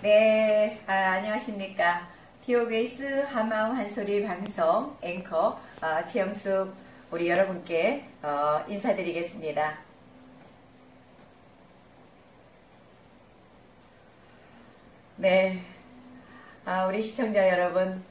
네, 아, 안녕하십니까. 디오베이스 한마음 한소리 방송 앵커 어, 최영숙 우리 여러분께 어, 인사드리겠습니다. 네, 아, 우리 시청자 여러분,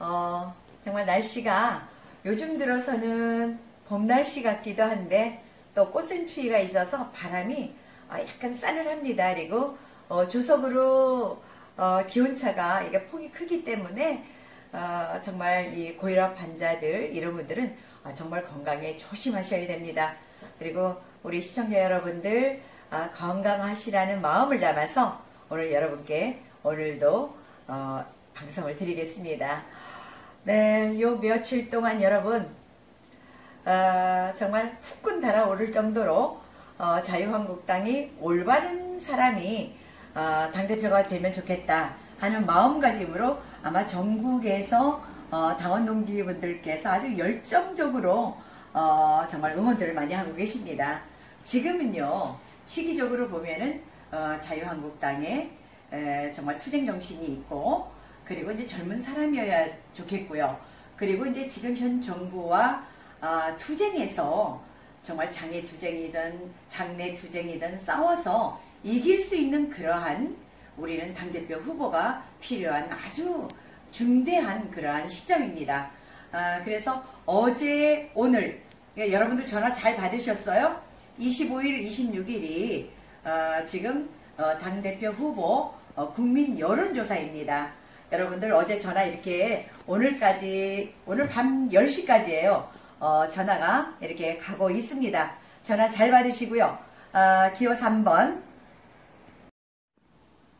어, 정말 날씨가 요즘 들어서는 봄 날씨 같기도 한데 또 꽃샘추위가 있어서 바람이 어, 약간 싸늘합니다. 그리고 어, 조석으로 어, 기온차가 이게 폭이 크기 때문에 어, 정말 이 고혈압 환자들 이런 분들은 어, 정말 건강에 조심하셔야 됩니다. 그리고 우리 시청자 여러분들 어, 건강하시라는 마음을 담아서 오늘 여러분께 오늘도 어, 방송을 드리겠습니다. 네, 요 며칠 동안 여러분 어, 정말 후끈 달아오를 정도로 어, 자유한국당이 올바른 사람이 어, 당대표가 되면 좋겠다 하는 마음가짐으로 아마 전국에서 어, 당원 동지분들께서 아주 열정적으로 어, 정말 응원들을 많이 하고 계십니다. 지금은요 시기적으로 보면은 어, 자유한국당에 에, 정말 투쟁 정신이 있고 그리고 이제 젊은 사람이어야 좋겠고요. 그리고 이제 지금 현 정부와 아, 투쟁에서 정말 장애 투쟁이든 장래 투쟁이든 싸워서 이길 수 있는 그러한 우리는 당대표 후보가 필요한 아주 중대한 그러한 시점입니다. 아, 그래서 어제 오늘 예, 여러분들 전화 잘 받으셨어요? 25일, 26일이 어, 지금 어, 당대표 후보 어, 국민 여론조사입니다. 여러분들 어제 전화 이렇게 오늘까지 오늘 밤 10시까지예요. 어, 전화가 이렇게 가고 있습니다. 전화 잘 받으시고요. 어, 기호 3번.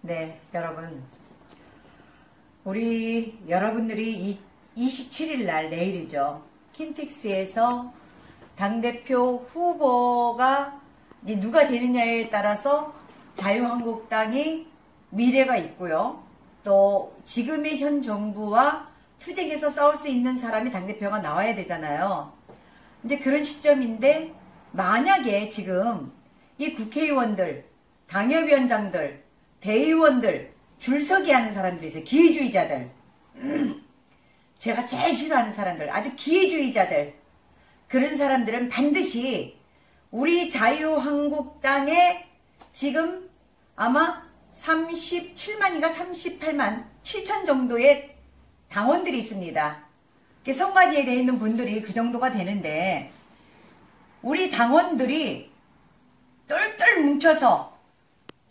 네, 여러분. 우리 여러분들이 27일 날 내일이죠. 킨텍스에서 당대표 후보가 누가 되느냐에 따라서 자유한국당이 미래가 있고요. 또 지금의 현 정부와 투쟁에서 싸울 수 있는 사람이 당대표가 나와야 되잖아요. 이제 그런 시점인데 만약에 지금 이 국회의원들, 당협위원장들, 대의원들, 줄서기 하는 사람들이 있어요. 기회주의자들. 제가 제일 싫어하는 사람들, 아주 기회주의자들. 그런 사람들은 반드시 우리 자유한국당에 지금 아마 37만인가 38만 7천 정도의 당원들이 있습니다. 선관위에 되어 있는 분들이 그 정도가 되는데 우리 당원들이 똘똘 뭉쳐서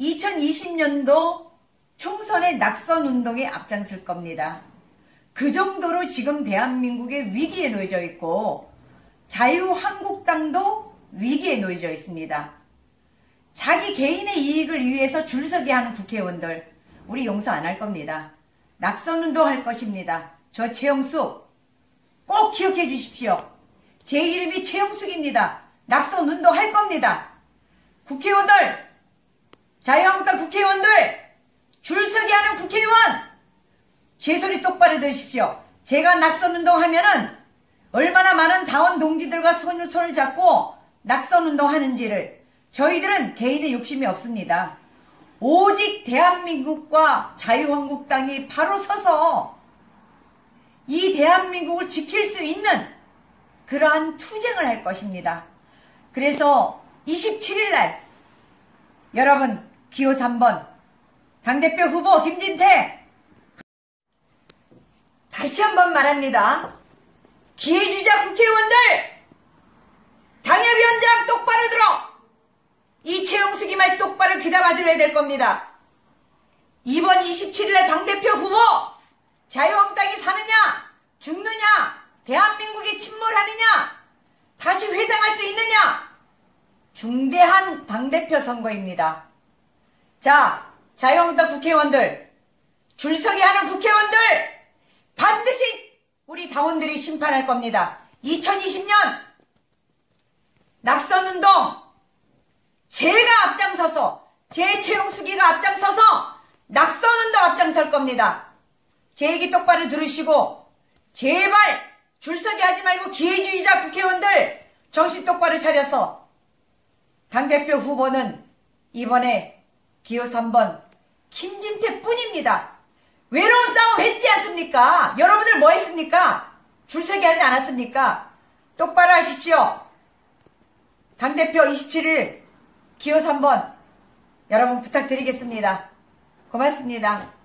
2020년도 총선의 낙선 운동에 앞장설 겁니다. 그 정도로 지금 대한민국의 위기에 놓여져 있고 자유한국당도 위기에 놓여져 있습니다. 자기 개인의 이익을 위해서 줄서기 하는 국회의원들 우리 용서 안 할 겁니다. 낙선운동 할 것입니다. 저 최영숙 꼭 기억해 주십시오. 제 이름이 최영숙입니다. 낙선운동 할 겁니다. 국회의원들 자유한국당 국회의원들 줄서기 하는 국회의원 제 소리 똑바로 들으십시오. 제가 낙선운동 하면은 얼마나 많은 당원 동지들과 손을, 손을 잡고 낙선운동 하는지를 저희들은 개인의 욕심이 없습니다. 오직 대한민국과 자유한국당이 바로 서서 이 대한민국을 지킬 수 있는 그러한 투쟁을 할 것입니다. 그래서 27일 날 여러분 기호 3번 당대표 후보 김진태 다시 한번 말합니다. 기회주자 국회의원들 당협위원장 똑바로 들어 이채용숙이 말 똑바로 귀담아 들어야 될 겁니다. 이번 27일에 당대표 후보 자유한국당이 사느냐 죽느냐 대한민국이 침몰하느냐 다시 회생할 수 있느냐 중대한 당대표 선거입니다. 자 자유한국당 국회의원들 줄서기 하는 국회의원들 반드시 우리 당원들이 심판할 겁니다. 2020년 낙선운동 제가 앞장서서 제 최용수기가 앞장서서 낙선운동 앞장설 겁니다. 제 얘기 똑바로 들으시고 제발 줄서기 하지 말고 기회주의자 국회의원들 정신 똑바로 차려서 당대표 후보는 이번에 기호 3번 김진태 뿐입니다. 외로운 싸움 했지 않습니까? 여러분들 뭐 했습니까? 줄서기 하지 않았습니까? 똑바로 하십시오. 당대표 27일 기호 3번 여러분 부탁드리겠습니다. 고맙습니다.